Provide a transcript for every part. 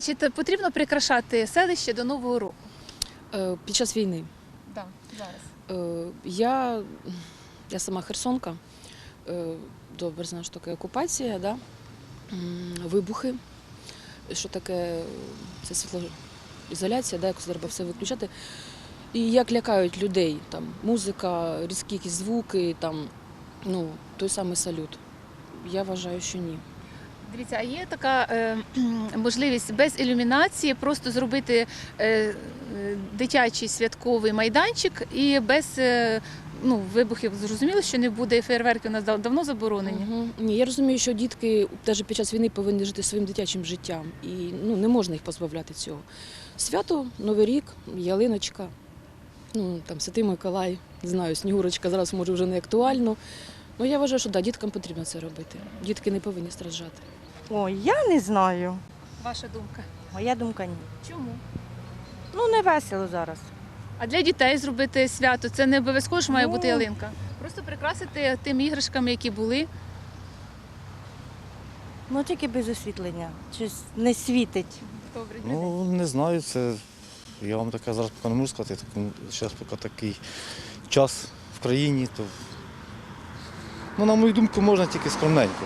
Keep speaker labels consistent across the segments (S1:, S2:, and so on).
S1: чи те- потрібно прикрашати селище до Нового року?
S2: Е, Під час війни
S1: Так, зараз.
S2: е, я, я сама херсонка, е, добре знаю, що таке окупація, да? Вибухи, що таке це світлоізоляція, да, якось треба все виключати. І як лякають людей, там, музика, різкі якісь звуки, там, ну, той самий салют. Я вважаю, що ні.
S1: Дивіться, а є така е, можливість без ілюмінації просто зробити е, е, дитячий святковий майданчик і без ну, вибухів. Зрозуміло, що не буде фейерверки у нас дав- давно заборонені.
S2: Мгм. Ні, я розумію, що дітки навіть під час війни повинні жити своїм дитячим життям, і ну не можна їх позбавляти цього. Свято, Новий рік, ялиночка, ну там Святий Миколай, не знаю, Снігурочка зараз може вже не актуально. Ну я вважаю, що да, діткам потрібно це робити. Дітки не повинні страждати.
S3: Ой, я не знаю.
S1: Ваша думка.
S3: Моя думка ні.
S1: Чому?
S3: Ну, не весело зараз.
S1: А для дітей зробити свято це не обов'язково ж має
S3: Ну.
S1: бути ялинка. Просто прикрасити тими іграшками, які були.
S3: Ну тільки без освітлення. Щось не світить.
S1: Добре,
S4: Ну, не знаю, це я вам таке зараз поки не можу сказати. Так, зараз поки такий час в країні, то ну, на мою думку, можна тільки скромненько.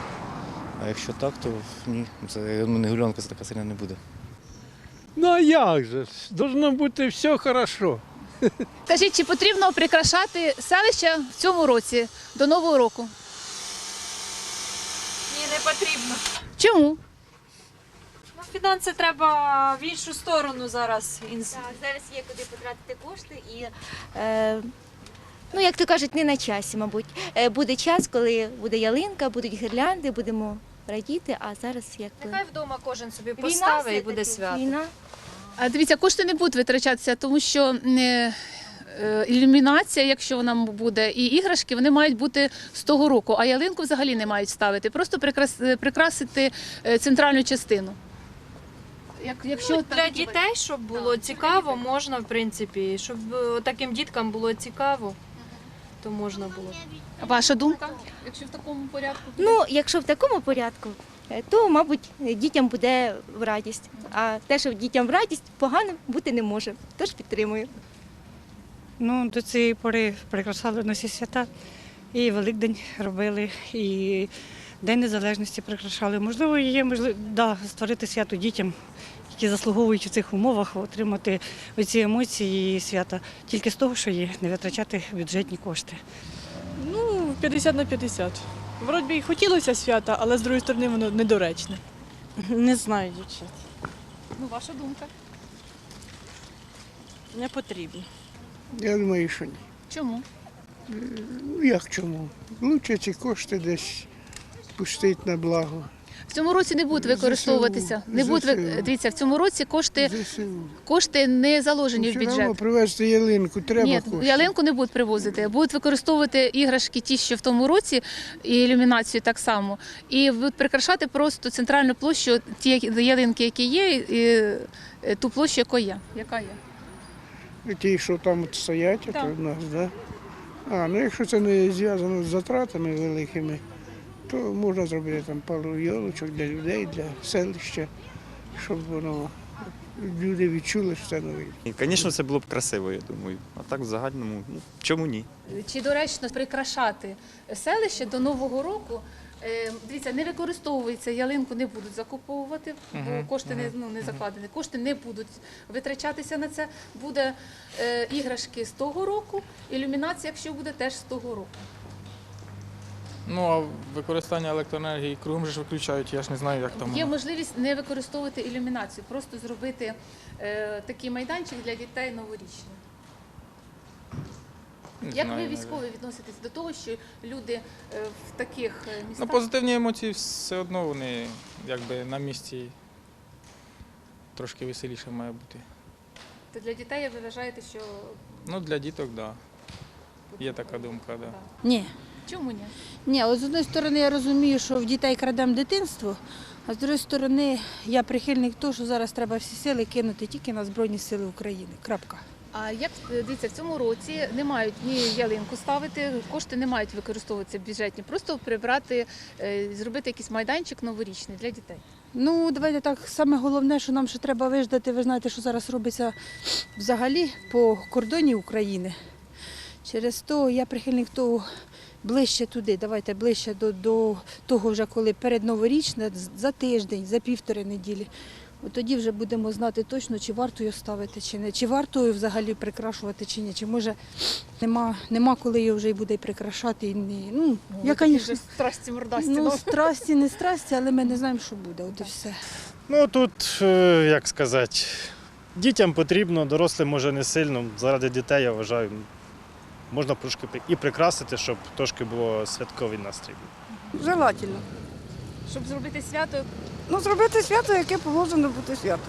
S4: А якщо так, то ні, це я не гулянка це така сильна не буде.
S5: Ну а як же? Должно бути все хорошо.
S1: Скажіть, чи потрібно прикрашати селище в цьому році до Нового року?
S6: Ні, не потрібно.
S1: Чому?
S6: Ну, фінанси треба в іншу сторону зараз. інс-
S7: Так, зараз є куди потратити кошти і. Е, Ну, як то кажуть, не на часі, мабуть. Е, Буде час, коли буде ялинка, будуть гірлянди, будемо радіти, а зараз як
S6: Нехай вдома кожен собі поставить і буде свято.
S7: Війна.
S1: А дивіться, кошти не будуть витрачатися, тому що е, е, ілюмінація, якщо вона буде, і іграшки, вони мають бути з того року, а ялинку взагалі не мають ставити. Просто прикрас- е, прикрасити е, центральну частину. Як, якщо
S6: Ну,
S1: там
S6: для дітей, щоб було цікаво, можна, в принципі, щоб е, таким діткам було цікаво, то можна було.
S1: Ваша думка, якщо в такому порядку?
S7: Ну, якщо в такому порядку, е, то, мабуть, дітям буде в радість. А те, що дітям в радість, поганим бути не може. Тож підтримую.
S8: Ну, до цієї пори прикрашали на всі свята. І Великдень робили, і День Незалежності прикрашали. Можливо, є можливо, да, створити свято дітям, які заслуговують у цих умовах отримати оці емоції і свята тільки з того, що є, не витрачати бюджетні кошти.
S9: Ну, 50 на 50. Вроді би і хотілося свята, але з другої сторони воно недоречне.
S3: Не знаю, дівчат.
S1: Ну, ваша думка.
S3: Не потрібно.
S5: Я думаю, що ні.
S1: Чому?
S5: Ну як чому? Лучше ці кошти десь пустити на благо.
S1: В цьому році не будуть використовуватися. Не будуть ви- дивіться, в цьому році кошти,
S5: ЗСУ.
S1: кошти не заложені в
S5: Все одно
S1: бюджет.
S5: привезти ялинку, треба
S1: Ні,
S5: кошти.
S1: ялинку не будуть привозити. Будуть використовувати іграшки ті, що в тому році, і ілюмінацію так само. І будуть прикрашати просто центральну площу, ті які- ялинки, які є, і е, ту площу, яка є. Яка є.
S5: Ті, що там от стоять,
S1: Так.
S5: у нас, да? А, ну якщо це не зв'язано з затратами великими, то можна зробити там пару йолочок для людей, для селища, щоб воно люди відчули, що це новий.
S10: І, звісно, це було б красиво, я думаю. А так в загальному, ну чому ні?
S1: Чи доречно прикрашати селище до Нового року? Е, Дивіться, не використовується ялинку, не будуть закуповувати, бо кошти не, ну, не закладені. Кошти не будуть витрачатися на це. Буде е, іграшки з того року, ілюмінація, якщо буде, теж з того року.
S11: Ну, а використання електроенергії кругом же ж виключають, я ж не знаю, як там.
S1: Є
S11: воно.
S1: можливість не використовувати ілюмінацію, просто зробити е, такий майданчик для дітей новорічний.
S11: Не
S1: Як
S11: знаю,
S1: ви
S11: навіть.
S1: військові відноситесь до того, що люди е, в таких е,
S11: Ну,
S1: містах
S11: позитивні емоції все одно вони якби на місці трошки веселіше має бути.
S1: то для дітей ви вважаєте, що
S11: Ну, для діток, так. Да. Є така думка, так. Да.
S12: Ні.
S1: Чому ні?
S12: Ні, от з однієї сторони я розумію, що в дітей крадемо дитинство, а з іншої сторони я прихильник того, що зараз треба всі сили кинути тільки на Збройні Сили України. Крапка.
S1: А як дивіться, в цьому році не мають ні ялинку ставити, кошти не мають використовуватися бюджетні, просто прибрати, е, зробити якийсь майданчик новорічний для дітей.
S12: Ну, давайте так, саме головне, що нам ще треба виждати, ви знаєте, що зараз робиться взагалі по кордоні України. Через то я прихильник того ближче туди, давайте ближче до, до того, вже коли передноворічне, за тиждень, за півтори неділі. От тоді вже будемо знати точно, чи варто його ставити, чи не, чи варто його взагалі прикрашувати, чи ні. Чи може нема, нема коли його вже й буде прикрашати. І не, ну, я, звісно,
S1: страсті мордасті.
S12: ну, страсті, не страсті, але ми не знаємо, що буде. От і все.
S13: Ну тут, е, як сказати, дітям потрібно, дорослим може не сильно. Заради дітей, я вважаю, можна трошки і прикрасити, щоб трошки було святковий настрій.
S12: Желательно.
S1: Щоб зробити свято,
S12: Ну, зробити свято, яке положено бути свято.